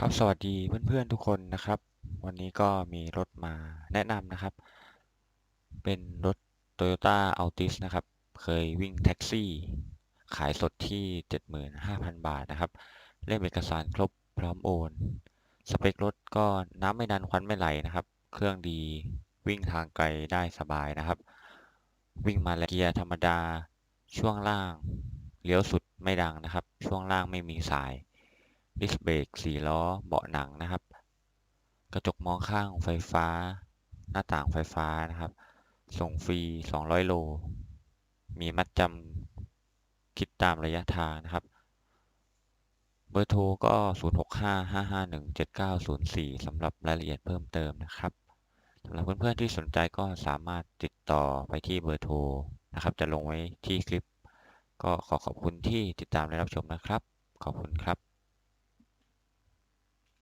ครับสวัสดีเพื่อนๆทุกคนนะครับ วันนี้ก็มีรถมาแนะนำนะครับ เป็นรถ Toyota Altis นะครับ เคยวิ่งแท็กซี่ ขายสดที่ 75,000 บาทนะครับ เล่มเอกสารครบพร้อมโอน สเปครถก็น้ำไม่ดันควันไม่ไหลนะครับ เครื่องดีวิ่งทางไกลได้สบายนะครับ วิ่งมาแล้วเกียร์ธรรมดาช่วงล่างเลี้ยวสุดไม่ดังนะครับ ช่วงล่างไม่มีสาย ดิสเบรกสี่ล้อ เบาะหนังนะครับ กระจกมองข้างไฟฟ้า หน้าต่างไฟฟ้านะครับ ส่งฟรี 200 โล มีมัดจำคิดตามระยะทางนะครับ เบอร์โทรก็ 0655517904สำหรับรายละเอียดเพิ่มเติมนะครับสำหรับเพื่อนๆที่สนใจก็สามารถติดต่อไปที่เบอร์โทรนะครับ จะลงไว้ที่คลิป ก็ขอขอบคุณที่ติดตามและรับชมนะครับ ขอบคุณครับ